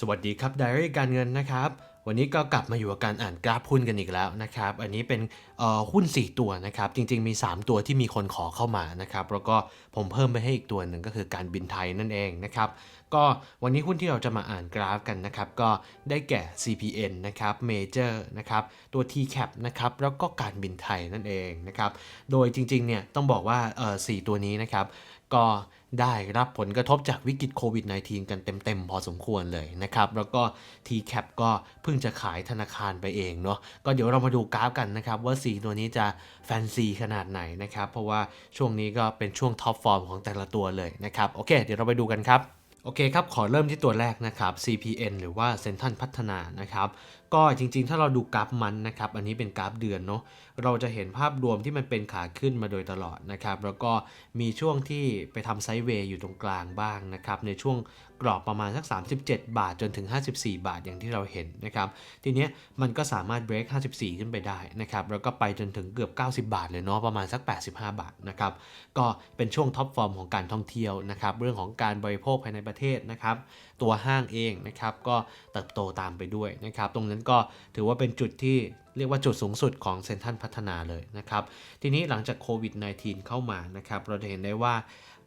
สวัสดีครับไดอารี่การเงินนะครับ วันนี้ก็กลับมาอยู่กับการอ่านกราฟหุ้นกันอีกแล้วนะครับ อันนี้เป็นหุ้น 4 ตัวนะครับ จริงๆมี 3 ตัวที่มีคนขอเข้ามานะครับ แล้วก็ผมเพิ่มไปให้อีกตัวหนึ่งก็คือการบินไทยนั่นเองนะครับ ก็วันนี้หุ้นที่เราจะมาอ่านกราฟกันนะครับ ก็ได้แก่ CPN นะครับ Major นะครับ ตัว TCAP นะครับ แล้วก็การบินไทยนั่นเองนะครับ โดยจริงๆเนี่ยต้องบอกว่าเออสตัวนี้นะครับ ก็ ได้รับผลกระทบจากวิกฤตโควิด -19 กันเต็มๆ พอสมควรเลยนะครับ แล้วก็ TCAP ก็เพิ่งจะขายธนาคารไปเองเนาะก็เดี๋ยวเรามาดูกราฟกันนะครับว่าสีตัวนี้จะแฟนซีขนาดไหนนะครับ เพราะว่าช่วงนี้ก็เป็นช่วงท็อปฟอร์มของแต่ละตัวเลยนะครับ โอเค เดี๋ยวเราไปดูกันครับโอเคครับ ขอเริ่มที่ตัวแรกนะครับ CPN หรือว่าเซนทันพัฒนานะครับ ก็จริงๆ ถ้าเราดูกราฟมันนะครับ อันนี้เป็นกราฟเดือนเนาะ เราจะเห็นภาพรวมที่มันเป็นขาขึ้นมาโดยตลอดนะครับ แล้วก็มีช่วงที่ไปทำไซด์เวย์อยู่ตรงกลางบ้างนะครับ ในช่วง กรอบประมาณสัก 37 บาทจนถึง 54 บาทอย่างที่เราเห็นนะครับทีนี้มันก็สามารถเบรก54 ขึ้นไปได้นะครับแล้วก็ไปจนถึงเกือบ 90 บาทเลยเนาะประมาณสัก 85 บาทนะครับก็เป็นช่วงท็อปฟอร์มของการท่องเที่ยวนะครับเรื่องของการบริโภคภายในประเทศนะครับตัวห้างเองนะครับก็เติบโตตามไปด้วยนะครับตรงนั้นก็ถือว่าเป็นจุดที่เรียกว่าจุดสูงสุดของเซ็นทรัลพัฒนาเลยนะครับทีนี้หลังจากโควิด -19 เข้ามานะครับเราจะเห็นได้ว่า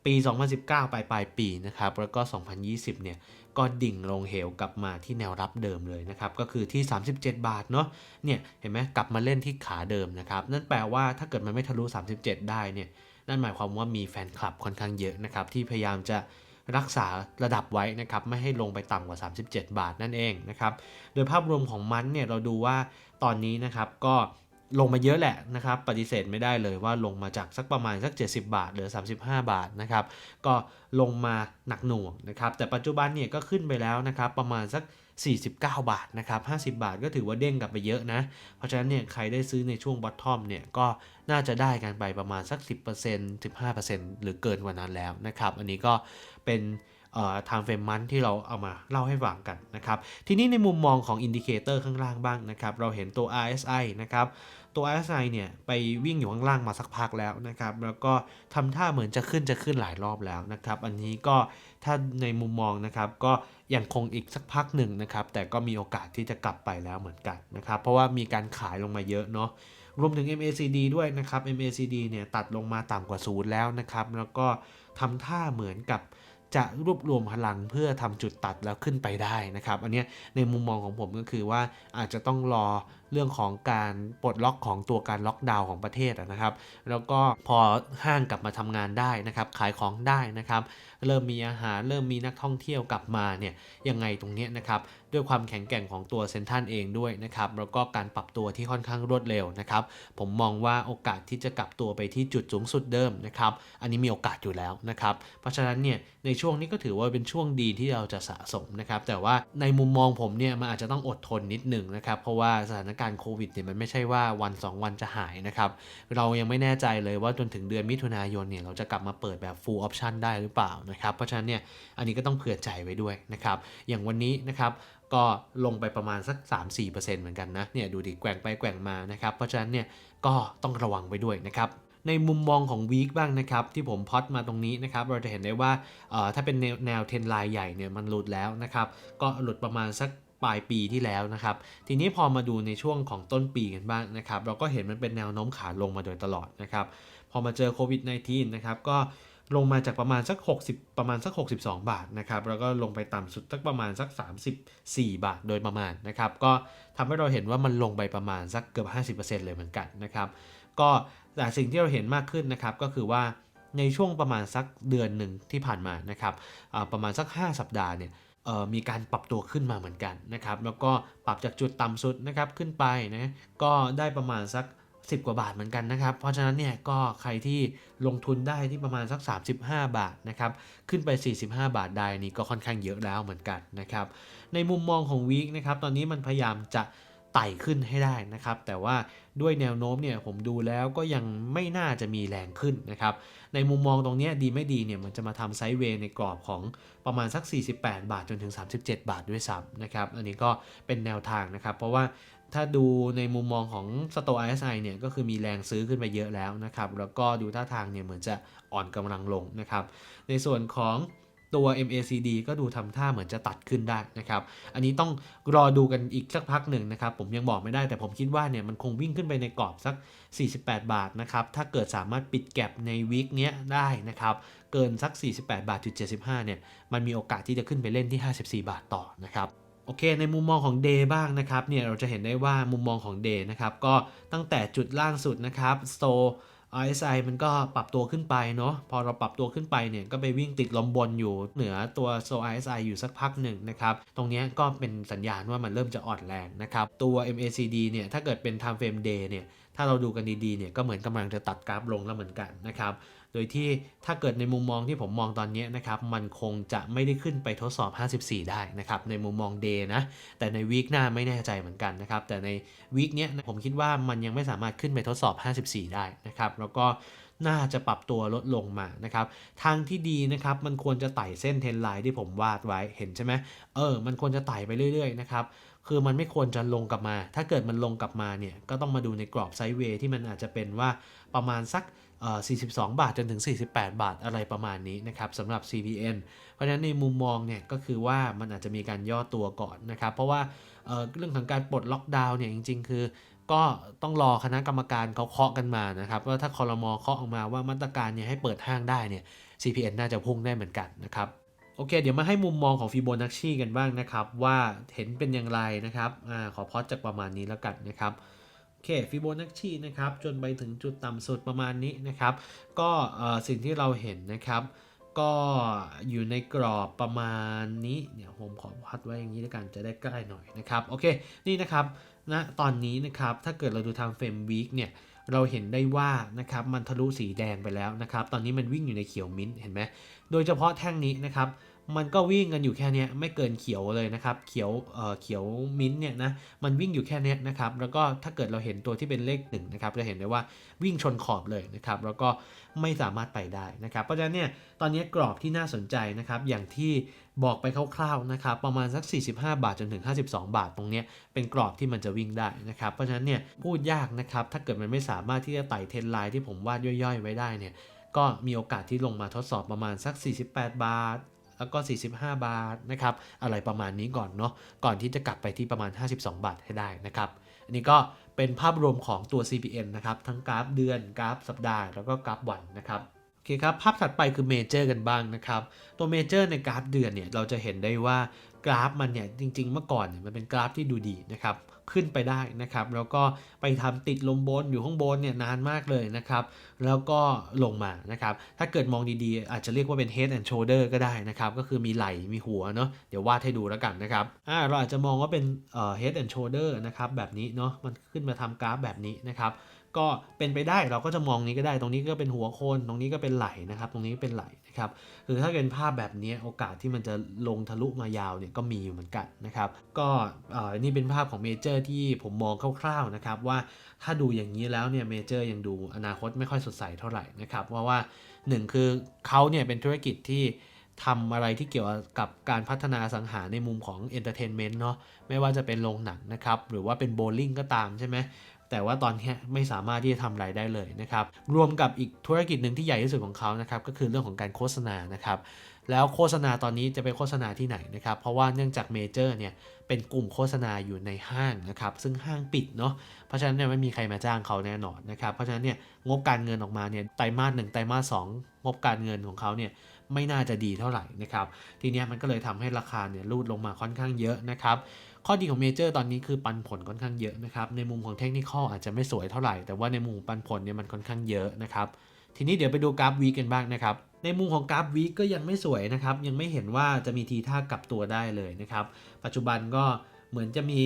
ปี 2019 ปลายปลายปีนะครับ แล้วก็ 2020 เนี่ย ก็ดิ่งลงเหวกลับมาที่แนวรับเดิมเลยนะครับ ก็คือที่ 37 บาทเนาะ เนี่ย เห็นไหมกลับมาเล่นที่ขาเดิมนะครับ นั่นแปลว่าถ้าเกิดมันไม่ทะลุ 37 ได้เนี่ย นั่นหมายความว่ามีแฟนคลับค่อนข้างเยอะนะครับ ที่พยายามจะรักษาระดับไว้นะครับ ไม่ให้ลงไปต่ำกว่า 37 บาทนั่นเองนะครับ โดยภาพรวมของมันเนี่ยเราดูว่าตอนนี้นะครับก็ ลงมาเยอะแหละนะครับ ปฏิเสธไม่ได้เลยว่าลงมาจากสักประมาณสัก 70 บาทหลือ 35 บาทนะครับ ก็ลงมาหนักหน่วงนะครับ แต่ปัจจุบันเนี่ยก็ขึ้นไปแล้วนะครับ ประมาณสัก 49 บาทนะครับ50 บาทก็ถือว่าเด้งกลับไปเยอะนะ เพราะฉะนั้นเนี่ยใครได้ซื้อในช่วงบอททอมเนี่ยก็น่าจะได้กันไปประมาณสัก 10% 15%หรือเกินกว่านั้นแล้วนะครับ อันนี้ก็เป็นทางเฟรมมันที่เราเอามาเล่าให้ฟังกันนะครับ ทีนี้ในมุมมองของอินดิเคเตอร์ข้างล่างบ้างนะครับ เราเห็นตัว RSI นะครับ ตัว RSI เนี่ยไปวิ่งอยู่ข้างล่างมาสักพักแล้วนะครับ แล้วก็ทำท่าเหมือนจะขึ้นจะขึ้นหลายรอบแล้วนะครับ อันนี้ก็ถ้าในมุมมองนะครับ ก็ยังคงอีกสักพักหนึ่งนะครับ แต่ก็มีโอกาสที่จะกลับไปแล้วเหมือนกันนะครับ เพราะว่ามีการขายลงมาเยอะเนาะรวมถึง MACD ด้วยนะครับ MACD เนี่ยตัดลงมาต่ำกว่าศูนย์แล้วนะครับ แล้วก็ทำท่าเหมือนกับจะรวบรวมพลังเพื่อทำจุดตัดแล้วขึ้นไปได้นะครับ อันนี้ในมุมมองของผมก็คือว่าอาจจะต้องรอ เรื่องของการปลดล็อกของตัวการล็อกดาวน์ของประเทศนะครับ แล้วก็พอห้างกลับมาทำงานได้นะครับ ขายของได้นะครับ เริ่มมีอาหารเริ่มมีนักท่องเที่ยวกลับมาเนี่ยยังไงตรงนี้นะครับด้วยความแข็งแกร่งของตัวเซนทันเองด้วยนะครับแล้วก็การปรับตัวที่ค่อนข้างรวดเร็วนะครับผมมองว่าโอกาสที่จะกลับตัวไปที่จุดสูงสุดเดิมนะครับอันนี้มีโอกาสอยู่แล้วนะครับเพราะฉะนั้นเนี่ยในช่วงนี้ก็ถือว่าเป็นช่วงดีที่เราจะสะสมนะครับแต่ว่าในมุมมองผมเนี่ยมันอาจจะต้องอดทนนิดหนึ่งนะครับเพราะว่าสถานการณ์โควิดเนี่ยมันไม่ใช่ว่าวัน 2 วันจะหายนะครับ เรายังไม่แน่ใจเลยว่าจนถึงเดือนมิถุนายนเนี่ยเราจะกลับมาเปิดแบบ full option ได้หรือเปล่านะครับ เพราะฉะนั้นเนี่ยอันนี้ก็ต้องเผื่อใจไว้ด้วยนะครับ อย่างวันนี้นะครับก็ลงไปประมาณสัก 3-4%เหมือนกันนะเนี่ยดูดิแกว่งไปแกว่งมานะครับเพราะฉะนั้นเนี่ยก็ต้องระวังไว้ด้วยนะครับในมุมมองของวีคบ้างนะครับที่ผมพอดมาตรงนี้นะครับเราจะเห็นได้ว่าถ้าเป็นแนวเทนไลน์ใหญ่เนี่ยมันหลุดแล้วนะครับก็หลุดประมาณสัก ปลายปีที่แล้วนะครับ ทีนี้พอมาดูในช่วงของต้นปีกันบ้างนะครับ เราก็เห็นมันเป็นแนวโน้มขาลงมาโดยตลอดนะครับ พอมาเจอโควิด -19 นะครับ ก็ลงมาจากประมาณสัก 60 ประมาณสัก 62 บาทนะครับ แล้วก็ลงไปต่ำสุดสักประมาณสัก 34 บาทโดยประมาณนะครับ ก็ทำให้เราเห็นว่ามันลงไปประมาณสักเกือบ 50%เลยเหมือนกันนะครับ ก็แต่สิ่งที่เราเห็นมากขึ้นนะครับก็คือว่าในช่วงประมาณสักเดือนหนึ่งที่ผ่านมานะครับ ประมาณสัก 5 สัปดาห์เนี่ย มีการปรับตัวขึ้นมาเหมือนกันนะครับ แล้วก็ปรับจากจุดต่ำสุดนะครับขึ้นไปนะก็ได้ประมาณสัก 10 กว่าบาทเหมือนกันนะครับ เพราะฉะนั้นเนี่ยก็ใครที่ลงทุนได้ที่ประมาณสัก 35 บาทนะครับขึ้นไป 45 บาทได้นี่ก็ค่อนข้างเยอะแล้วเหมือนกันนะครับในมุมมองของวีคนะครับตอนนี้มันพยายามจะ ไต่ขึ้นให้ได้นะครับ แต่ว่าด้วยแนวโน้มเนี่ยผมดูแล้วก็ยังไม่น่าจะมีแรงขึ้นนะครับ ในมุมมองตรงนี้ดีไม่ดีเนี่ยมันจะมาทำไซด์เวย์ในกรอบของประมาณสัก 48 บาทจนถึง 37 บาทด้วยซ้ำนะครับ อันนี้ก็เป็นแนวทางนะครับ เพราะว่าถ้าดูในมุมมองของสโต RSI เนี่ยก็คือมีแรงซื้อขึ้นไปเยอะแล้วนะครับ แล้วก็ดูท่าทางเนี่ยเหมือนจะอ่อนกำลังลงนะครับ ในส่วนของ ตัว MACD ก็ดูทำท่าเหมือนจะตัดขึ้นได้นะครับ อันนี้ต้องรอดูกันอีกสักพักหนึ่งนะครับ ผมยังบอกไม่ได้แต่ผมคิดว่าเนี่ยมันคงวิ่งขึ้นไปในกรอบสัก 48 บาทนะครับ ถ้าเกิดสามารถปิดแก็บในวีคเนี้ยได้นะครับ เกินสัก 48 บาทจุด75 เนี่ย มันมีโอกาสที่จะขึ้นไปเล่นที่ 54 บาทต่อนะครับโอเค ในมุมมองของ Day บ้างนะครับ เนี่ยเราจะเห็นได้ว่ามุมมองของ Day นะครับ ก็ตั้งแต่จุดล่างสุดนะครับ Store RSI มันก็ปรับตัวขึ้นไปเนาะพอเราปรับตัวขึ้นไปเนี่ยก็ไปวิ่งติดลมบนอยู่เหนือตัวโซ RSI อยู่สักพักหนึ่งนะครับ ตรงนี้ก็เป็นสัญญาณว่ามันเริ่มจะอ่อนแรงนะครับ ตัว MACD เนี่ยถ้าเกิดเป็น time frame day เนี่ยถ้าเราดูกันดีๆเนี่ยก็เหมือนกำลังจะตัดกราฟลงแล้วเหมือนกันนะครับ โดยที่ถ้าเกิดในมุมมองที่ผมมองตอนนี้นะครับ มันคงจะไม่ได้ขึ้นไปทดสอบ 54 ได้นะครับ ในมุมมอง day นะ แต่ในวีคหน้าไม่แน่ใจเหมือนกันนะครับ แต่ในวีคเนี้ยผมคิดว่ามันยังไม่สามารถขึ้นไปทดสอบ 54 ได้นะครับ แล้วก็น่าจะปรับตัวลดลงมานะครับ ทางที่ดีนะครับ มันควรจะไต่เส้นเทนไลน์ที่ผมวาดไว้ เห็นใช่ไหมเออ มันควรจะไต่ไปเรื่อยๆนะครับ คือมันไม่ควรจะลงกลับมา ถ้าเกิดมันลงกลับมาเนี่ย ก็ต้องมาดูในกรอบไซด์เวย์ที่มันอาจจะเป็นว่าประมาณสัก 42 บาทจนถึง 48 บาทอะไรประมาณนี้นะครับสำหรับ CPN เพราะฉะนั้นในมุมมองเนี่ยก็คือว่ามันอาจจะมีการย่อตัวก่อนนะครับเพราะว่าเเรื่องของการปลดล็อกดาวน์เนี่ยจริง ๆ คือ ก็ต้องรอคณะกรรมการเขาเคาะกันมานะครับว่าถ้าคอรมอเคาะออกมาว่ามาตรการเนี่ยให้เปิดห้างได้เนี่ย CPN น่าจะพุ่งได้เหมือนกันนะครับโอเค เดี๋ยวมาให้มุมมองของฟิโบนัชชีกันบ้างนะครับ ว่าเห็นเป็นอย่างไรนะครับอขอพอดจากประมาณนี้แล้วกันนะครับ อเคฟิโบนัชชีนะครับจนไปถึงจุดต่ำสุดประมาณนี้นะครับ ก็สิ่งที่เราเห็นนะครับ ก็อยู่ในกรอบประมาณนี้เดี๋ยวผมขอพัดไว้อย่างนี้แล้วกันจะได้ใกล้หน่อยนะครับโอเคนี่นะครับณตอนนี้นะครับถ้าเกิดเราดูทางเฟรมวีคเนี่ยเราเห็นได้ว่านะครับมันทะลุสีแดงไปแล้วนะครับ ตอนนี้มันวิ่งอยู่ในเขียวมิ้นท์เห็นไหมโดยเฉพาะแท่งนี้นะครับ มันก็วิ่งกันอยู่แค่นี้ไม่เกินเขียวเลยนะครับ เขียวเอ่อเขียวมิ้นท์เนี่ยนะมันวิ่งอยู่แค่นี้นะครับแล้วก็ถ้าเกิดเราเห็นตัวที่เป็นเลขหนึ่งนะครับจะเห็นได้ว่าวิ่งชนขอบเลยนะครับแล้วก็ไม่สามารถไปได้นะครับเพราะฉะนั้นเนี่ยตอนนี้กรอบที่น่าสนใจนะครับอย่างที่บอกไปคร่าวๆนะครับประมาณสัก 45 บาทจนถึง 52 บาทตรงเนี้ยเป็นกรอบที่มันจะวิ่งได้นะครับเพราะฉะนั้นเนี่ยพูดยากนะครับถ้าเกิดมันไม่สามารถที่จะไต่เทรนไลน์ที่ผมวาดย่อยๆ ไว้ได้เนี่ยก็มีโอกาสที่ลงมาทดสอบประมาณสัก 48 บาท แล้วก็ 45 บาทนะครับอะไรประมาณนี้ก่อนเนาะก่อนที่จะกลับไปที่ประมาณ 52 บาทให้ได้นะครับอันนี้ก็เป็นภาพรวมของตัว CPN นะครับทั้งกราฟเดือนกราฟสัปดาห์แล้วก็กราฟวันนะครับโอเคครับภาพถัดไปคือเมเจอร์กันบ้างนะครับตัวเมเจอร์ในกราฟเดือนเนี่ยเราจะเห็นได้ว่ากราฟมันเนี่ยจริงๆเมื่อก่อนเนี่ยมันเป็นกราฟที่ดูดีนะครับ ขึ้นไปได้นะครับ แล้วก็ไปทำติดลมบนอยู่ข้างบนเนี่ยนานมากเลยนะครับ แล้วก็ลงมานะครับ ถ้าเกิดมองดีๆ อาจจะเรียกว่าเป็น head and shoulder ก็ได้นะครับ ก็คือมีไหล่มีหัวเนาะเดี๋ยววาดให้ดูแล้วกันนะครับอ่าเราอาจจะมองว่าเป็นเอ่อ head and shoulder นะครับแบบนี้เนาะมันขึ้นมาทำกราฟแบบนี้นะครับ ก็เป็นไปได้เราก็จะมองนี้ก็ได้ ตรงนี้ก็เป็นหัวโคนตรงนี้ก็เป็นไหล่นะครับ ตรงนี้เป็นไหล่นะครับคือถ้าเป็นภาพแบบนี้โอกาสที่มันจะลงทะลุมายาวเนี่ยก็มีอยู่เหมือนกันนะครับ ก็อ่อนี่เป็นภาพของเมเจอร์ที่ผมมองคร่าวๆนะครับว่าถ้าดูอย่างนี้แล้วเนี่ยเมเจอร์ยังดูอนาคตไม่ค่อยสดใสเท่าไหร่นะครับเพราะว่าหนึ่งคือเขาเนี่ยเป็นธุรกิจที่ทำอะไรที่เกี่ยวกับการพัฒนาสังหาในมุมของเอนเตอร์เทนเมนต์เนาะไม่ว่าจะเป็นโรงหนังนะครับ หรือว่าเป็นโบลิ่งก็ตามใช่ไหม แต่ว่าตอนนี้ไม่สามารถที่จะทำรายได้เลยนะครับ รวมกับอีกธุรกิจหนึ่งที่ใหญ่ที่สุดของเขานะครับก็คือเรื่องของการโฆษณานะครับ แล้วโฆษณาตอนนี้จะไปโฆษณาที่ไหนนะครับ เพราะว่าเนื่องจากเมเจอร์เนี่ยเป็นกลุ่มโฆษณาอยู่ในห้างนะครับ ซึ่งห้างปิดเนาะ เพราะฉะนั้นเนี่ยไม่มีใครมาจ้างเขาแน่นอนนะครับ เพราะฉะนั้นเนี่ยงบการเงินออกมาเนี่ยไตรมาสหนึ่งไตรมาสสองงบการเงินของเขาเนี่ยไม่น่าจะดีเท่าไหร่นะครับ ทีนี้มันก็เลยทำให้ราคาเนี่ยรูดลงมาค่อนข้างเยอะนะครับ ข้อดีของเมเจอร์ตอนนี้คือปันผลค่อนข้างเยอะนะครับ ในมุมของเทคนิคอาจจะไม่สวยเท่าไหร่ แต่ว่าในมุมปันผลเนี่ยมันค่อนข้างเยอะนะครับ ทีนี้เดี๋ยวไปดูกราฟวีกันบ้างนะครับ ในมุมของกราฟวีก็ยังไม่สวยนะครับ ยังไม่เห็นว่าจะมีทีท่ากลับตัวได้เลยนะครับ ปัจจุบันก็เหมือนจะมี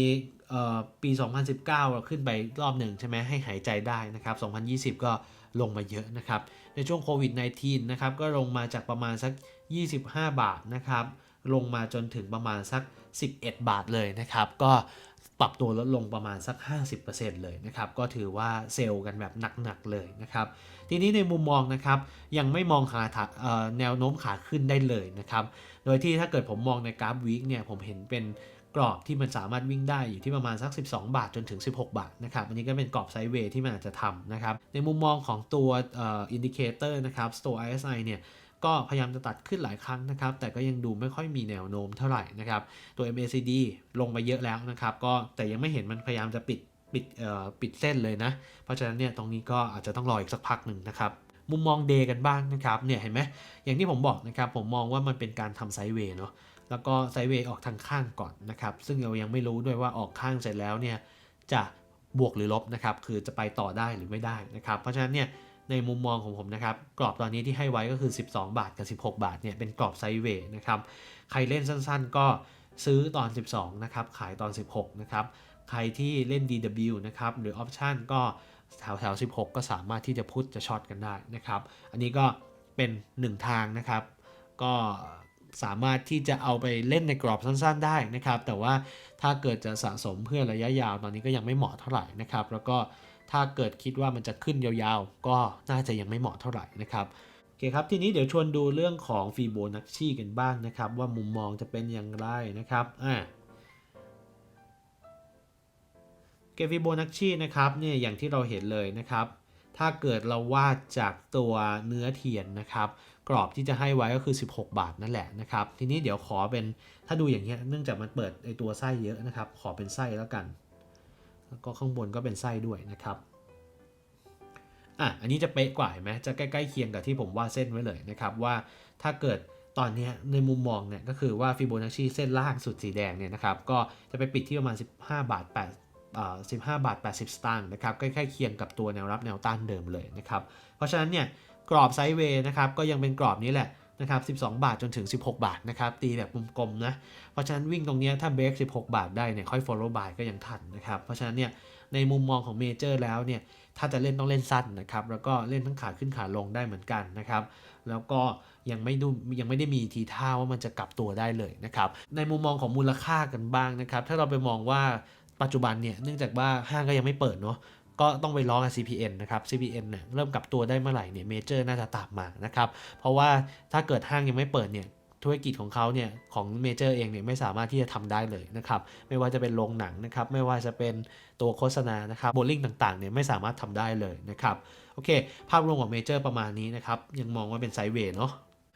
ปี 2019 เราขึ้นไปรอบหนึ่งใช่ไหมให้หายใจได้นะครับ 2020 ก็ลงมาเยอะนะครับ ในช่วงโควิด -19 นะครับ ก็ลงมาจากประมาณสัก 25 บาทนะครับ ลงมาจนถึงประมาณสัก 11 บาทเลยนะครับ ก็ปรับตัวลดลงประมาณสัก 50%เลยนะครับ ก็ถือว่าเซลล์กันแบบหนักๆเลยนะครับ ทีนี้ในมุมมองนะครับ ยังไม่มองขาแนวโน้มขาขึ้นได้เลยนะครับ โดยที่ถ้าเกิดผมมองในกราฟวีคเนี่ยผมเห็นเป็นกรอบที่มันสามารถวิ่งได้อยู่ที่ประมาณสัก 12 บาทจนถึง 16 บาทนะครับอันนี้ก็เป็นกรอบไซด์เวย์ที่มันอาจจะทำนะครับ ในมุมมองของตัวอินดิเคเตอร์นะครับ Store RSI เนี่ย ก็พยายามจะตัดขึ้นหลายครั้งนะครับ แต่ก็ยังดูไม่ค่อยมีแนวโน้มเท่าไหร่นะครับ ตัว MACD ลงไปเยอะแล้วนะครับ ก็แต่ยังไม่เห็นมันพยายามจะปิดปิดเอ่อปิดเส้นเลยนะ เพราะฉะนั้นเนี่ยตรงนี้ก็อาจจะต้องรออีกสักพักหนึ่งนะครับมุมมองเดกันบ้างนะครับเนี่ยเห็นไหมอย่างที่ผมบอกนะครับผมมองว่ามันเป็นการทำไซเวย์เนาะแล้วก็ไซเวย์ออกทางข้างก่อนนะครับ ซึ่งเรายังไม่รู้ด้วยว่าออกข้างเสร็จแล้วเนี่ยจะบวกหรือลบนะครับ คือจะไปต่อได้หรือไม่ได้นะครับ เพราะฉะนั้นเนี่ย ในมุมมองของผมนะครับกรอบตอนนี้ที่ให้ไว้ก็คือ 12 บาทกับ 16 บาทเนี่ยเป็นกรอบไซเวย์นะครับใครเล่นสั้นๆ ก็ซื้อตอน 12นะครับขายตอน 16นะครับใครที่เล่น DW นะครับหรือออปชันก็แถวแถวๆ16 ก็สามารถที่จะพุทจะช็อตกันได้นะครับ อันนี้ก็เป็น 1 ทางนะครับ ก็สามารถที่จะเอาไปเล่นในกรอบสั้นๆได้นะครับ แต่ว่าถ้าเกิดจะสะสมเพื่อระยะยาวตอนนี้ก็ยังไม่เหมาะเท่าไหร่นะครับ แล้วก็ ถ้าเกิดคิดว่ามันจะขึ้นยาวๆ ก็น่าจะยังไม่เหมาะเท่าไหร่นะครับโอเคครับทีนี้เดี๋ยวชวนดูเรื่องของฟีโบนัชชีกันบ้างนะครับ ว่ามุมมองจะเป็นอย่างไรนะครับอ่าเกฟีโบนัชชีนะครับเนี่ยอย่างที่เราเห็นเลยนะครับ ถ้าเกิดเราวาดจากตัวเนื้อเทียนนะครับ กรอบที่จะให้ไว้ก็คือ 16 บาทนั่นแหละนะครับ ทีนี้เดี๋ยวขอเป็นถ้าดูอย่างเงี้ยเนื่องจากมันเปิดไอตัวไส้เยอะนะครับ ขอเป็นไส้แล้วกัน แล้วก็ข้างบนก็เป็นไส้ด้วยนะครับอะอันนี้จะเป๊ะกว่าเห็นไหมจะใกล้ๆเคียงกับที่ผมวาดเส้นไว้เลยนะครับว่าถ้าเกิดตอนนี้ในมุมมองเนี่ยก็คือว่าฟิโบนัชชีเส้นล่างสุดสีแดงเนี่ยนะครับก็จะไปปิดที่ประมาณ 15 บาท8อ่า15 บาท 80 สตางค์นะครับใกล้ๆเคียงกับตัวแนวรับแนวต้านเดิมเลยนะครับเพราะฉะนั้นเนี่ยกรอบไซด์เวย์นะครับก็ยังเป็นกรอบนี้แหละ นะครับ 12 บาทจนถึง 16 บาทนะครับ ตีแบบกลมๆนะ เพราะฉะนั้นวิ่งตรงนี้ถ้าเบรก16 บาทได้เนี่ยค่อย follow by ก็ยังทันนะครับ เพราะฉะนั้นเนี่ยในมุมมองของเมเจอร์แล้วเนี่ยถ้าจะเล่นต้องเล่นสั้นนะครับ แล้วก็เล่นทั้งขาขึ้นขาลงได้เหมือนกันนะครับ แล้วก็ยังไม่ดูยังไม่ได้มีทีท่าว่ามันจะกลับตัวได้เลยนะครับ ในมุมมองของมูลค่ากันบ้างนะครับ ถ้าเราไปมองว่าปัจจุบันเนี่ยเนื่องจากว่าห้างก็ยังไม่เปิดเนาะ ก็ต้องไปล้อกับ CPN นะครับ CPN เนี่ยเริ่มกลับตัวได้เมื่อไหร่เนี่ยเมเจอร์น่าจะตามมานะครับ เพราะว่าถ้าเกิดห้างยังไม่เปิดเนี่ยธุรกิจของเขาเนี่ยของเมเจอร์เองเนี่ยไม่สามารถที่จะทำได้เลยนะครับ ไม่ว่าจะเป็นโรงหนังนะครับ ไม่ว่าจะเป็นตัวโฆษณานะครับโบลิ่งต่างๆเนี่ยไม่สามารถทำได้เลยนะครับโอเค ภาพรวมของเมเจอร์ประมาณนี้นะครับ ยังมองว่าเป็นไซด์เวย์เนาะ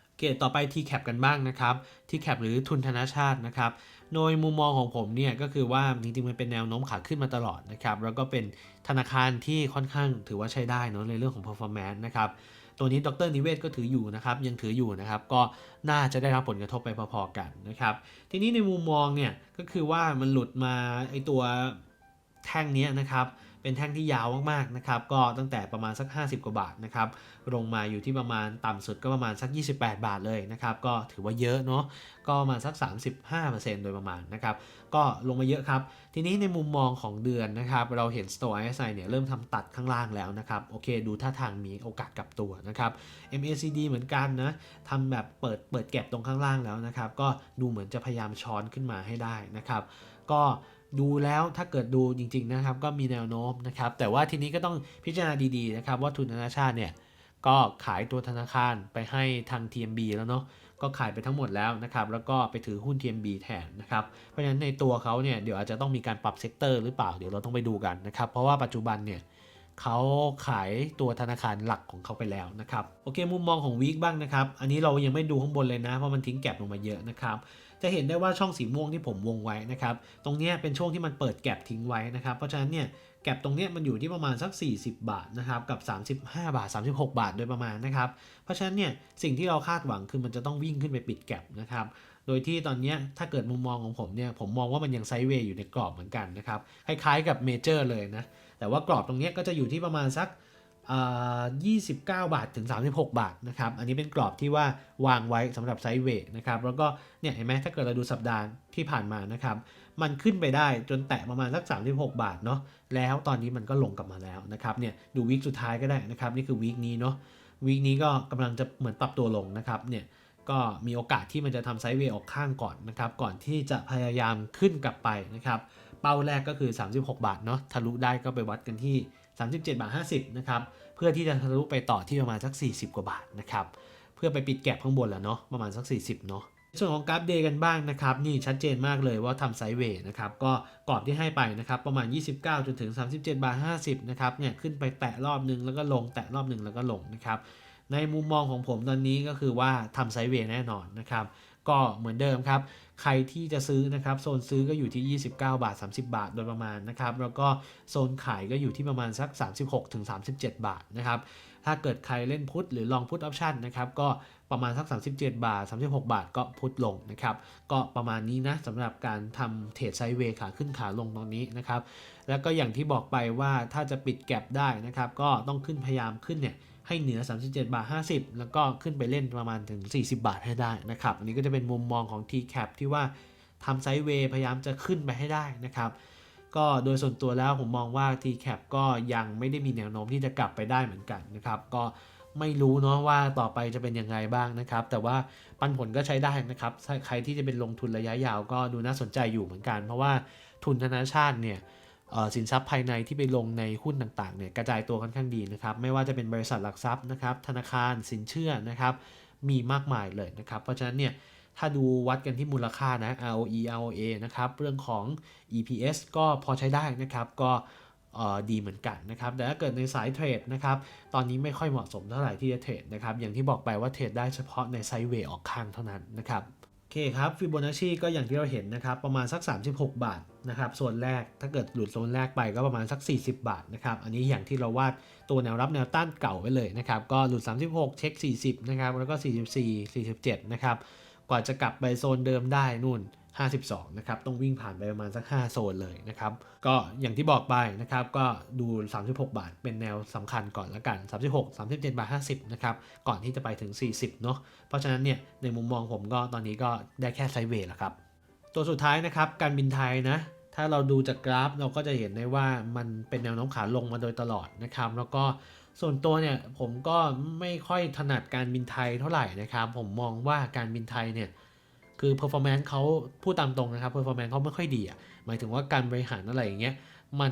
โอเคต่อไป TCAP กันบ้างนะครับ TCAP หรือทุนธนาชาตินะครับ โดยมุมมองของผมเนี่ยก็คือว่าจริงๆมันเป็นแนวโน้มขาขึ้นมาตลอดนะครับ แล้วก็เป็นธนาคารที่ค่อนข้างถือว่าใช้ได้เนาะในเรื่องของ performance นะครับตัวนี้ดรนิเวศก็ถืออยู่นะครับยังถืออยู่นะครับก็น่าจะได้รับผลกระทบไปพอๆกันนะครับทีนี้ในมุมมองเนี่ยก็คือว่ามันหลุดมาไอตัวแท่งนี้นะครับ เป็นแท่งที่ยาวมากๆนะครับก็ตั้งแต่ประมาณสัก 50 กว่าบาทนะครับลงมาอยู่ที่ประมาณต่ำสุดก็ประมาณสัก 28 บาทเลยนะครับก็ถือว่าเยอะเนาะก็มาสัก 35%โดยประมาณนะครับก็ลงมาเยอะครับ ทีนี้ในมุมมองของเดือนนะครับเราเห็น Store ISI เนี่ยเริ่มทำตัดข้างล่างแล้วนะครับโอเค ดูท่าทางมีโอกาสกลับตัวนะครับ MACD เหมือนกันนะทำแบบเปิดเปิดแก็บตรงข้างล่างแล้วนะครับก็ดูเหมือนจะพยายามช้อนขึ้นมาให้ได้นะครับก็ ดูแล้วถ้าเกิดดูจริง ๆนะครับ ก็มีแนวโน้มนะครับ แต่ว่าทีนี้ก็ต้องพิจารณาดีๆนะครับ ว่าทุนธนาชาติเนี่ยก็ขายตัวธนาคารไปให้ทาง TMB แล้วเนาะก็ขายไปทั้งหมดแล้วนะครับ แล้วก็ไปถือหุ้น TMB แทนนะครับ เพราะฉะนั้นในตัวเขาเนี่ยเดี๋ยวอาจจะต้องมีการปรับเซกเตอร์หรือเปล่าเดี๋ยวเราต้องไปดูกันนะครับ เพราะว่าปัจจุบันเนี่ยเขาขายตัวธนาคารหลักของเขาไปแล้วนะครับ โอเคมุมมองของวีคบ้างนะครับ อันนี้เรายังไม่ดูข้างบนเลยนะ เพราะมันทิ้งแก็บลงมาเยอะนะครับ จะเห็นได้ว่าช่องสีม่วงที่ผมวงไว้นะครับ ตรงนี้เป็นช่วงที่มันเปิดแก็บทิ้งไว้นะครับ เพราะฉะนั้นเนี่ยแก็บตรงนี้มันอยู่ที่ประมาณสัก 40 บาทนะครับกับ 35 บาท 36 บาทโดยประมาณนะครับ เพราะฉะนั้นเนี่ยสิ่งที่เราคาดหวังคือมันจะต้องวิ่งขึ้นไปปิดแก็บนะครับ โดยที่ตอนนี้ถ้าเกิดมุมมองของผมเนี่ยผมมองว่ามันยังไซด์เวย์อยู่ในกรอบเหมือนกันนะครับคล้ายๆกับเมเจอร์เลยนะแต่ว่ากรอบตรงนี้ก็จะอยู่ที่ประมาณสัก 29 บาทถึง 36 บาทนะครับ อันนี้เป็นกรอบที่ว่าวางไว้สำหรับไซด์เวย์นะครับ แล้วก็เนี่ยเห็นไหมถ้าเกิดเราดูสัปดาห์ที่ผ่านมานะครับ มันขึ้นไปได้จนแตะประมาณสัก 36 บาทเนาะ แล้วตอนนี้มันก็ลงกลับมาแล้วนะครับ เนี่ยดูวีคสุดท้ายก็ได้นะครับ นี่คือวีคนี้เนาะ วีคนี้ก็กำลังจะเหมือนปรับตัวลงนะครับ เนี่ยก็มีโอกาสที่มันจะทำไซด์เวย์ออกข้างก่อนนะครับ ก่อนที่จะพยายามขึ้นกลับไปนะครับ เป้าแรกก็คือ 36 บาทเนาะ ทะลุได้ก็ไปวัดกันที่ 37 บาท 50 นะครับ พื่อที่จะทะลุไปต่อที่ประมาณสัก 40 กว่าบาทนะครับ เพื่อไปปิดแก็บข้างบนแล้วเนาะประมาณสัก 40 เนาะส่วนของกราฟเดย์กันบ้างนะครับ นี่ชัดเจนมากเลยว่าทำไซด์เวย์นะครับ ก็กรอบที่ให้ไปนะครับประมาณ 29 จนถึง 37 บาท 50 นะครับเนี่ยขึ้นไปแตะรอบนึงแล้วก็ลงแตะรอบนึงแล้วก็ลงนะครับ ในมุมมองของผมตอนนี้ก็คือว่าทำไซด์เวย์แน่นอนนะครับ ก็เหมือนเดิมครับ ใครที่จะซื้อนะครับโซนซื้อก็อยู่ที่ 29 บาท 30 บาทโดยประมาณนะครับแล้วก็โซนขายก็อยู่ที่ประมาณสัก 36ถึง37 บาทนะครับถ้าเกิดใครเล่นพุทหรือลองพุทออปชันนะครับก็ประมาณสัก 37 บาท 36 บาทก็พุทลงนะครับก็ประมาณนี้นะสำหรับการทำเทรดไซด์เวย์ขาขึ้นขาลงตรงนี้นะครับแล้วก็อย่างที่บอกไปว่าถ้าจะปิดแก็บได้นะครับก็ต้องขึ้นพยายามขึ้นเนี่ย ให้เหนือ 37 บาท 50 แล้วก็ขึ้นไปเล่นประมาณถึง 40 บาทให้ได้นะครับ อันนี้ก็จะเป็นมุมมองของ TCAP ที่ว่าทำไซด์เวย์พยายามจะขึ้นไปให้ได้นะครับ ก็โดยส่วนตัวแล้วผมมองว่า TCAP ก็ยังไม่ได้มีแนวโน้มที่จะกลับไปได้เหมือนกันนะครับ ก็ไม่รู้เนาะว่าต่อไปจะเป็นยังไงบ้างนะครับ แต่ว่าปันผลก็ใช้ได้นะครับ ใครที่จะเป็นลงทุนระยะยาวก็ดูน่าสนใจอยู่เหมือนกัน เพราะว่าทุนธนาชาติเนี่ย สินทรัพย์ภายในที่ไปลงในหุ้นต่างๆเนี่ยกระจายตัวค่อนข้างดีนะครับ ไม่ว่าจะเป็นบริษัทหลักทรัพย์นะครับ ธนาคารสินเชื่อนะครับ มีมากมายเลยนะครับ เพราะฉะนั้นเนี่ยถ้าดูวัดกันที่มูลค่านะ ROE ROA นะครับเรื่องของ EPS ก็พอใช้ได้นะครับก็ดีเหมือนกันนะครับ แต่ถ้าเกิดในสายเทรดนะครับ ตอนนี้ไม่ค่อยเหมาะสมเท่าไหร่ที่จะเทรดนะครับ อย่างที่บอกไปว่าเทรดได้เฉพาะในไซด์เวย์ออกข้างเท่านั้นนะครับ อเคครับฟิโบนัชชีก็อย่างที่เราเห็นนะครับ ประมาณสัก 36 บาทนะครับโซนแรกถ้าเกิดหลุดโซนแรกไปก็ประมาณสัก 40 บาทนะครับ อันนี้อย่างที่เราวาดตัวแนวรับแนวต้านเก่าไว้เลยนะครับ ก็หลุด 36 เช็ค 40 นะครับ แล้วก็ 44 47 นะครับ กว่าจะกลับไปโซนเดิมได้นู่น 52 นะครับ ต้องวิ่งผ่านไปประมาณสัก 5 โซนเลยนะครับ ก็อย่างที่บอกไปนะครับ ก็ดู 36 บาท เป็นแนวสำคัญก่อนละกัน 36 37 บาท 50 นะครับ ก่อนที่จะไปถึง 40 เนาะ เพราะฉะนั้นเนี่ย ในมุมมองผมก็ตอนนี้ก็ได้แค่ไซเวย์แล้วครับ ตัวสุดท้ายนะครับ การบินไทยนะถ้าเราดูจากกราฟเราก็จะเห็นได้ว่ามันเป็นแนวโน้มขาลงมาโดยตลอดนะครับ แล้วก็ ส่วนตัวเนี่ยผมก็ไม่ค่อยถนัดการบินไทยเท่าไหร่นะครับ ผมมองว่าการบินไทยเนี่ยคือ performance เขาพูดตามตรงนะครับ performance เขาไม่ค่อยดีอะหมายถึงว่าการบริหารอะไรอย่างเงี้ยมัน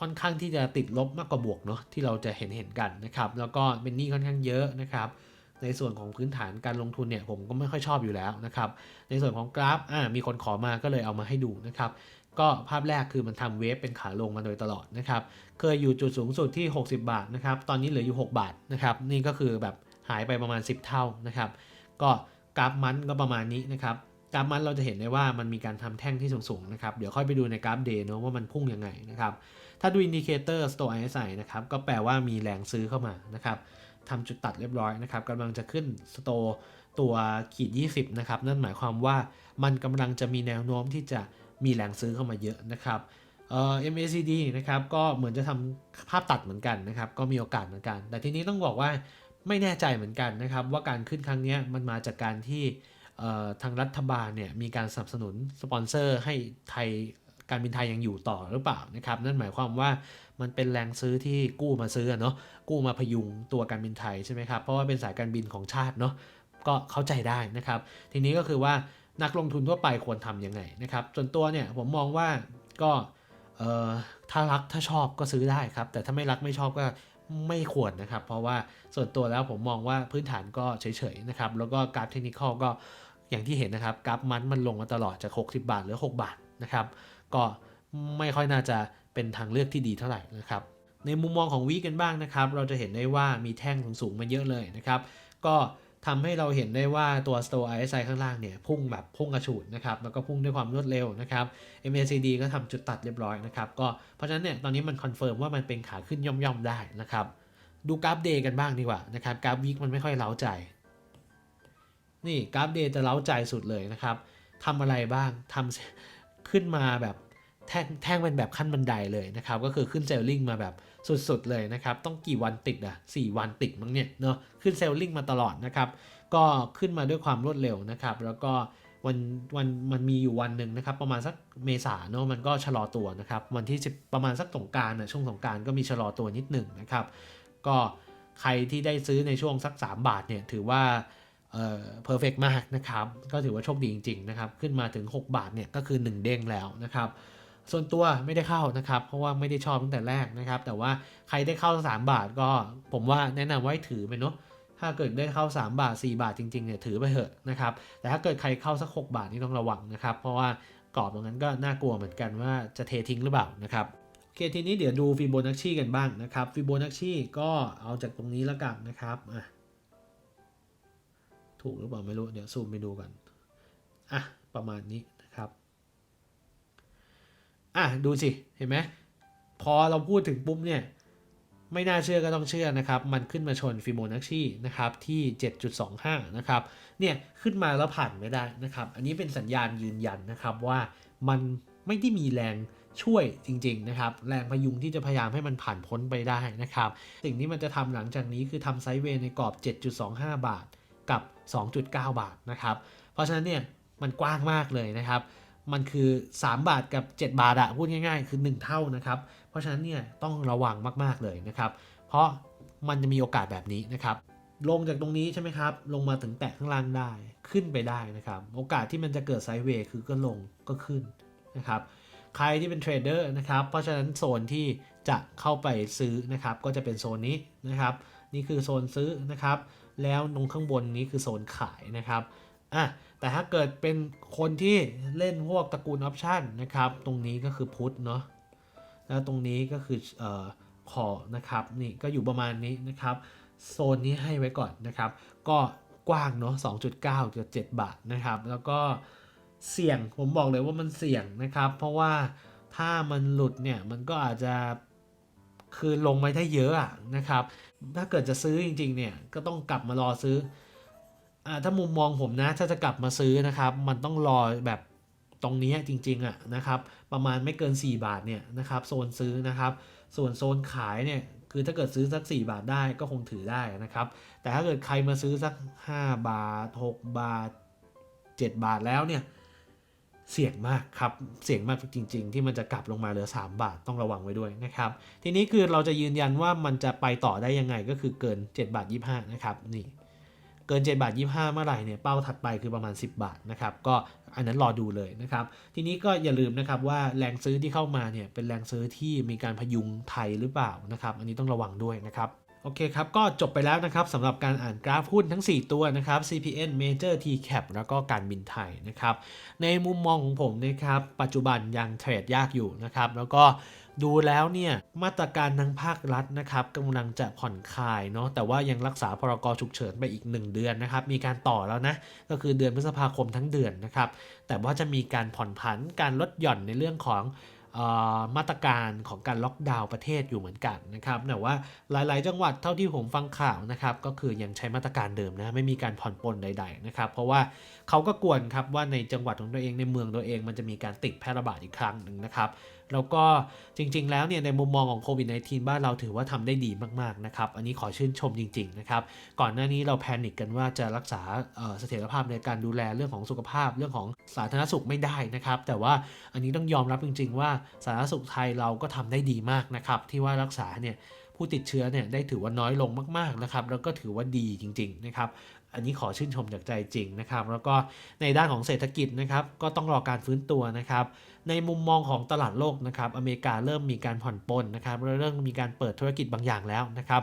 ค่อนข้างที่จะติดลบมากกว่าบวกเนาะที่เราจะเห็นเห็นกันนะครับ แล้วก็เป็นหนี้ค่อนข้างเยอะนะครับ ในส่วนของพื้นฐานการลงทุนเนี่ยผมก็ไม่ค่อยชอบอยู่แล้วนะครับในส่วนของกราฟอ่ามีคนขอมาก็เลยเอามาให้ดูนะครับก็ภาพแรกคือมันทำเวฟเป็นขาลงมาโดยตลอดนะครับเคยอยู่จุดสูงสุดที่ 60 บาทนะครับตอนนี้เหลืออยู่ 6 บาทนะครับนี่ก็คือแบบหายไปประมาณ 10 เท่านะครับก็กราฟมันก็ประมาณนี้นะครับกราฟมันเราจะเห็นได้ว่ามันมีการทำแท่งที่สูงๆนะครับเดี๋ยวค่อยไปดูในกราฟเดย์เนาะว่ามันพุ่งยังไงนะครับถ้าดูอินดิเคเตอร์ Store RSI นะครับก็แปลว่ามีแรงซื้อเข้ามานะครับ ทำจุดตัดเรียบร้อยนะครับกำลังจะขึ้นสโตตัวขีด 20 นะครับ นั่นหมายความว่ามันกำลังจะมีแนวโน้มที่จะมีแรงซื้อเข้ามาเยอะนะครับเอ่อ MACD นะครับก็เหมือนจะทำภาพตัดเหมือนกันนะครับก็มีโอกาสเหมือนกัน แต่ทีนี้ต้องบอกว่าไม่แน่ใจเหมือนกันนะครับว่าการขึ้นครั้งนี้มันมาจากการที่ทางรัฐบาลเนี่ยมีการสนับสนุนสปอนเซอร์ให้ไทย การบินไทยยังอยู่ต่อหรือเปล่านะครับนั่นหมายความว่ามันเป็นแรงซื้อที่กู้มาซื้อเนาะกู้มาพยุงตัวการบินไทยใช่ไหมครับเพราะว่าเป็นสายการบินของชาติเนาะก็เข้าใจได้นะครับ ทีนี้ก็คือว่านักลงทุนทั่วไปควรทำยังไงนะครับส่วนตัวเนี่ยผมมองว่าก็เอ่อถ้ารักถ้าชอบก็ซื้อได้ครับ แต่ถ้าไม่รักไม่ชอบก็ไม่ควรนะครับ เพราะว่าส่วนตัวแล้วผมมองว่าพื้นฐานก็เฉยๆนะครับ แล้วก็กราฟเทคนิคก็อย่างที่เห็นนะครับ กราฟมันมันลงมาตลอดจาก 60 บาทเหลือ 6 บาทนะครับ ก็ไม่ค่อยน่าจะเป็นทางเลือกที่ดีเท่าไหร่นะครับ ในมุมมองของวีกันบ้างนะครับ เราจะเห็นได้ว่ามีแท่งสูงๆมาเยอะเลยนะครับ ก็ทำให้เราเห็นได้ว่าตัว Store RSI ข้างล่างเนี่ยพุ่งแบบพุ่งกระฉูดนะครับ แล้วก็พุ่งด้วยความรวดเร็วนะครับ MACD ก็ทำจุดตัดเรียบร้อยนะครับ ก็เพราะฉะนั้นเนี่ยตอนนี้มันคอนเฟิร์มว่ามันเป็นขาขึ้นย่อมๆได้นะครับ ดูกราฟเดย์กันบ้างดีกว่านะครับ กราฟวีคมันไม่ค่อยเล้าใจ นี่กราฟเดย์จะเล้าใจสุดเลยนะครับทำอะไรบ้างทำ ขึ้นมาแบบแท่งแท่งเป็นแบบขั้นบันไดเลยนะครับ ก็คือขึ้นเซลลิงมาแบบสุดๆเลยนะครับ ต้องกี่วันติดอะ4วันติดมั้งเนี่ยเนาะขึ้นเซลลิงมาตลอดนะครับ ก็ขึ้นมาด้วยความรวดเร็วนะครับ แล้วก็วันวันมันมีอยู่วันหนึ่งนะครับ ประมาณสักเมษาเนาะมันก็ชะลอตัวนะครับ วันที่ประมาณสักสงการนะช่วงสงการก็มีชะลอตัวนิดหนึ่งนะครับ ก็ใครที่ได้ซื้อในช่วงสัก 3 บาทเนี่ยถือว่า เอ่อเพอร์เฟกมากนะครับ ก็ถือว่าโชคดีจริง ๆ นะครับ ขึ้นมาถึง 6 บาทเนี่ยก็คือ 1 เด้งแล้วนะครับ ส่วนตัวไม่ได้เข้านะครับ เพราะว่าไม่ได้ชอบตั้งแต่แรกนะครับ แต่ว่าใครได้เข้า 3 บาทก็ผมว่าแนะนำไว้ถือไปเนาะถ้าเกิดได้เข้า 3 บาท 4 บาทจริงๆเนี่ยถือไปเถอะนะครับ แต่ถ้าเกิดใครเข้าสัก 6 บาทนี่ต้องระวังนะครับ เพราะว่ากรอบตรงนั้นก็น่ากลัวเหมือนกันว่าจะเททิ้งหรือเปล่านะครับโอเคทีนี้เดี๋ยวดูฟิโบนัชชีกันบ้างนะครับฟิโบนัชชีก็เอาจากตรงนี้แล้วกันนะครับอะ ถูกหรือเปล่าไม่รู้ เดี๋ยวซูมไปดูกันอะประมาณนี้นะครับอะดูสิ เห็นไหมพอเราพูดถึงปุ๊บเนี่ย ไม่น่าเชื่อก็ต้องเชื่อนะครับ มันขึ้นมาชนฟิโบนัชชีนะครับที่ 7.25 นะครับ เนี่ยขึ้นมาแล้วผ่านไม่ได้นะครับ อันนี้เป็นสัญญาณยืนยันนะครับว่ามันไม่ได้มีแรงช่วยจริงๆนะครับ แรงพยุงที่จะพยายามให้มันผ่านพ้นไปได้นะครับ สิ่งที่มันจะทำหลังจากนี้คือทำไซด์เวย์ในกรอบ 7.25 บาท กับ 2.9 บาทนะครับ เพราะฉะนั้นเนี่ยมันกว้างมากเลยนะครับ มันคือ 3 บาทกับ 7 บาทอะพูดง่ายๆ คือ 1 เท่านะครับ เพราะฉะนั้นเนี่ยต้องระวังมากๆเลยนะครับ เพราะมันจะมีโอกาสแบบนี้นะครับ ลงจากตรงนี้ใช่ไหมครับ ลงมาถึงแตะข้างล่างได้ ขึ้นไปได้นะครับ โอกาสที่มันจะเกิดไซด์เวย์คือก็ลงก็ขึ้นนะครับ ใครที่เป็นเทรดเดอร์นะครับ เพราะฉะนั้นโซนที่จะเข้าไปซื้อนะครับ ก็จะเป็นโซนนี้นะครับ นี่คือโซนซื้อนะครับ แล้วตรงข้างบนนี้คือโซนขายนะครับอะแต่ถ้าเกิดเป็นคนที่เล่นพวกตระกูลออปชันนะครับ ตรงนี้ก็คือพุทเนาะแล้วตรงนี้ก็คือเอ่อคอนะครับนี่ก็อยู่ประมาณนี้นะครับ โซนนี้ให้ไว้ก่อนนะครับ ก็กว้างเนาะ2.9กับ7บาทนะครับ แล้วก็เสี่ยงผมบอกเลยว่ามันเสี่ยงนะครับ เพราะว่าถ้ามันหลุดเนี่ยมันก็อาจจะ คือลงไม่ได้เยอะนะครับ ถ้าเกิดจะซื้อจริงๆเนี่ยก็ต้องกลับมารอซื้ออถ้ามุมมองผมนะถ้าจะกลับมาซื้อนะครับ มันต้องรอแบบตรงนี้จริงๆอะนะครับประมาณไม่เกิน 4 บาทเนี่ยนะครับโซนซื้อนะครับ ส่วนโซนขายเนี่ยคือถ้าเกิดซื้อสัก 4 บาทได้ก็คงถือได้นะครับ แต่ถ้าเกิดใครมาซื้อสัก 5 บาท 6 บาท 7 บาทแล้วเนี่ย เสี่ยงมากครับ เสี่ยงมากจริง ๆ ที่มันจะกลับลงมาเหลือ 3 บาทต้องระวังไว้ด้วยนะครับ ทีนี้คือเราจะยืนยันว่ามันจะไปต่อได้ยังไงก็คือเกิน 7 บาท 25 นะครับ นี่ เกิน 7 บาท 25 เมื่อไหร่เนี่ยเป้าถัดไปคือประมาณ 10 บาทนะครับ ก็อันนั้นรอดูเลยนะครับ ทีนี้ก็อย่าลืมนะครับว่าแรงซื้อที่เข้ามาเนี่ยเป็นแรงซื้อที่มีการพยุงไทยหรือเปล่านะครับ อันนี้ต้องระวังด้วยนะครับ โอเคครับ ก็จบไปแล้วนะครับสำหรับการอ่านกราฟหุ้นทั้ง 4 ตัวนะครับ CPN Major TCAP แล้วก็การบินไทยนะครับ ในมุมมองของผมนะครับ ปัจจุบันยังเทรดยากอยู่นะครับ แล้วก็ดูแล้วเนี่ยมาตรการทางภาครัฐนะครับกำลังจะผ่อนคลายเนาะแต่ว่ายังรักษาพรกฉุกเฉินไปอีก 1 เดือนนะครับ มีการต่อแล้วนะ ก็คือเดือนพฤษภาคมทั้งเดือนนะครับ แต่ว่าจะมีการผ่อนผันการลดหย่อนในเรื่องของ มาตรการของการล็อกดาวน์ประเทศอยู่เหมือนกันนะครับแต่ว่าหลายๆ จังหวัดเท่าที่ผมฟังข่าวนะครับก็คือยังใช้มาตรการเดิมนะไม่มีการผ่อนปลนใด ๆ นะครับ เพราะว่าเขาก็กวนครับว่าในจังหวัดของตัวเองในเมืองตัวเองมันจะมีการติดแพร่ระบาดอีกครั้งหนึ่งนะครับ แล้วก็จริง ๆ แล้วเนี่ยในมุมมองของโควิด -19 บ้านเราถือว่าทำได้ดีมาก ๆ นะครับ อันนี้ขอชื่นชมจริง ๆ นะครับ ก่อนหน้านี้เราแพนิคกันว่าจะรักษาเสถียรภาพในการดูแลเรื่องของสุขภาพเรื่องของสาธารณสุขไม่ได้นะครับ แต่ว่าอันนี้ต้องยอมรับจริง ๆ ว่าสาธารณสุขไทยเราก็ทำได้ดีมากนะครับที่ว่ารักษาเนี่ยผู้ติดเชื้อเนี่ยได้ถือว่าน้อยลงมากๆนะครับ แล้วก็ถือว่าดีจริง ๆ นะครับ อันนี้ขอชื่นชมจากใจจริงนะครับ แล้วก็ในด้านของเศรษฐกิจนะครับ ก็ต้องรอการฟื้นตัวนะครับ ในมุมมองของตลาดโลกนะครับ อเมริกาเริ่มมีการผ่อนปลนนะครับ เริ่มมีการเปิดธุรกิจบางอย่างแล้วนะครับ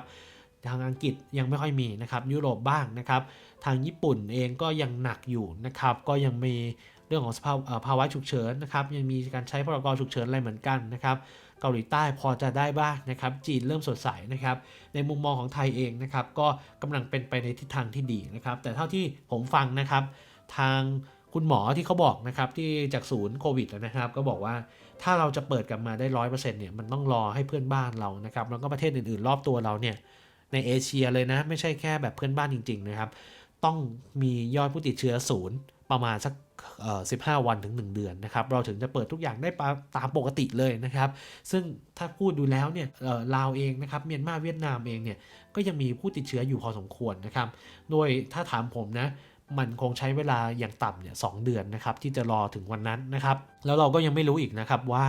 ทางอังกฤษยังไม่ค่อยมีนะครับ ยุโรปบ้างนะครับ ทางญี่ปุ่นเองก็ยังหนักอยู่นะครับ ก็ยังมีเรื่องของสภาพภาวะฉุกเฉินนะครับ ยังมีการใช้พรกฉุกเฉินอะไรเหมือนกันนะครับ กาหลีใต้พอจะได้บ้างนะครับ จีนเริ่มสดใสนะครับ ในมุมมองของไทยเองนะครับ ก็กำลังเป็นไปในทิศทางที่ดีนะครับ แต่เท่าที่ผมฟังนะครับ ทางคุณหมอที่เขาบอกนะครับที่จากศูนย์โควิดนะครับ ก็บอกว่าถ้าเราจะเปิดกลับมาได้ร้อยเปอร์เซ็นต์เนี่ยมันต้องรอให้เพื่อนบ้านเรานะครับแล้วก็ประเทศอื่นๆ รอบตัวเราเนี่ยในเอเชียเลยนะ ไม่ใช่แค่แบบเพื่อนบ้านจริง ๆ นะครับ ต้องมียอดผู้ติดเชื้อศูนย์ ประมาณสักเอ่อ15วันถึง 1 เดือนนะครับเราถึงจะเปิดทุกอย่างได้ตามปกติเลยนะครับ ซึ่งถ้าพูดดูแล้วเนี่ยเอ่อลาวเองนะครับเมียนมาเวียดนามเองเนี่ยก็ยังมีผู้ติดเชื้ออยู่พอสมควรนะครับ โดยถ้าถามผมนะมันคงใช้เวลาอย่างต่ำเนี่ยสเดือนนะครับที่จะรอถึงวันนั้นนะครับแล้วเราก็ยังไม่รู้อีกนะครับว่า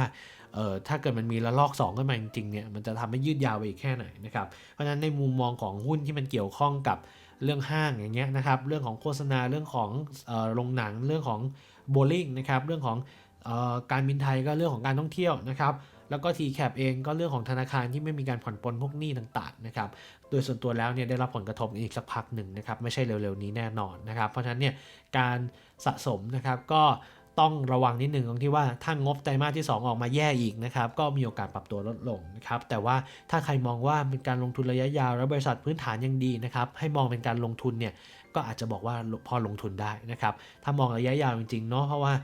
เอ่อถ้าเกิดมันมีระลอก2ขึ้นมาจริงๆเนี่ยมันจะทำให้ยืดยาวไปอีกแค่ไหนนะครับเพราะฉะนั้นในมุมมองของหุ้นที่มันเกี่ยวข้องกับ เรื่องห้างอย่างเงี้ยนะครับ เรื่องของโฆษณา เรื่องของโรงหนัง เรื่องของโบลิ่งนะครับ เรื่องของออการบินไทยก็เรื่องของการท่องเที่ยวนะครับ แล้วก็ TCAP เองก็เรื่องของธนาคารที่ไม่มีการผ่อนปลนพวกหนี้ต่างๆนะครับ โดยส่วนตัวแล้วเนี่ยได้รับผลกระทบอีกสักพักหนึ่งนะครับ ไม่ใช่เร็วๆนี้แน่นอนนะครับ เพราะฉะนั้นเนี่ยการสะสมนะครับก็ ต้องระวังนิดหนึ่งตรงที่ว่าถ้างบไตรมาสที่ 2 ออกมาแย่อีกนะครับก็มีโอกาสปรับตัวลดลงนะครับแต่ว่าถ้าใครมองว่าเป็นการลงทุนระยะยาว แล้วบริษัทพื้นฐานยังดีนะครับให้มองเป็นการลงทุนเนี่ยก็อาจจะบอกว่าพอลงทุนได้นะครับถ้ามองระยะยาวจริงๆเนาะเพราะว่า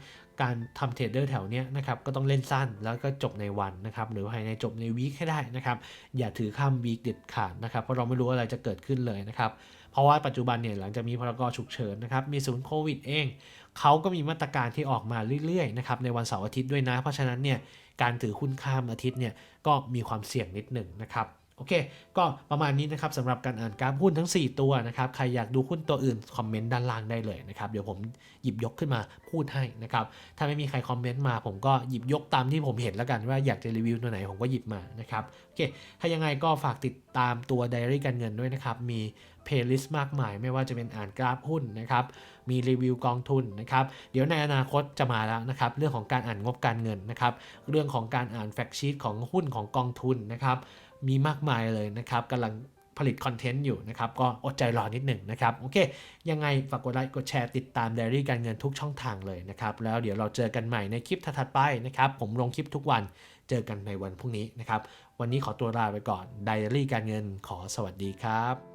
การทำเทรดเดอร์แถวเนี้ยนะครับก็ต้องเล่นสั้นแล้วก็จบในวันนะครับหรือภายในจบในวีคให้ได้นะครับอย่าถือข้ามวีคเด็ดขาดนะครับเพราะเราไม่รู้อะไรจะเกิดขึ้นเลยนะครับเพราะว่าปัจจุบันเนี่ยหลังจากมีพรกฉุกเฉินนะครับมีศูนย์โควิดเอง เขาก็มีมาตรการที่ออกมาเรื่อยๆนะครับในวันเสาร์อาทิตย์ด้วยนะ เพราะฉะนั้นเนี่ยการถือหุ้นข้ามอาทิตย์เนี่ยก็มีความเสี่ยงนิดหนึ่งนะครับ โอเค ก็ประมาณนี้นะครับสำหรับการอ่านกราฟหุ้นทั้ง 4 ตัวนะครับ ใครอยากดูหุ้นตัวอื่น คอมเมนต์ด้านล่างได้เลยนะครับ เดี๋ยวผมหยิบยกขึ้นมาพูดให้นะครับ ถ้าไม่มีใครคอมเมนต์มา ผมก็หยิบยกตามที่ผมเห็นแล้วกันว่าอยากจะรีวิวตัวไหนผมก็หยิบมานะครับ โอเค ถ้ายังไงก็ฝากติดตามตัว Diary การเงินด้วยนะครับ มีเพลย์ลิสต์มากมาย ไม่ว่าจะเป็นอ่านกราฟหุ้นนะครับ มีรีวิวกองทุนนะครับ เดี๋ยวในอนาคตจะมาแล้วนะครับ เรื่องของการอ่านงบการเงินนะครับ เรื่องของการอ่านแฟกชีตของหุ้นของกองทุนนะครับ มีมากมายเลยนะครับกำลังผลิตคอนเทนต์อยู่นะครับ ก็อดใจรอนิดหนึ่งนะครับ โอเค ยังไงฝากกดไลค์กดแชร์ติดตามไดอารี่การเงินทุกช่องทางเลยนะครับ แล้วเดี๋ยวเราเจอกันใหม่ในคลิปถัดไปนะครับ ผมลงคลิปทุกวันเจอกันในวันพรุ่งนี้นะครับ วันนี้ขอตัวลาไปก่อนไดอารี่การเงินขอสวัสดีครับ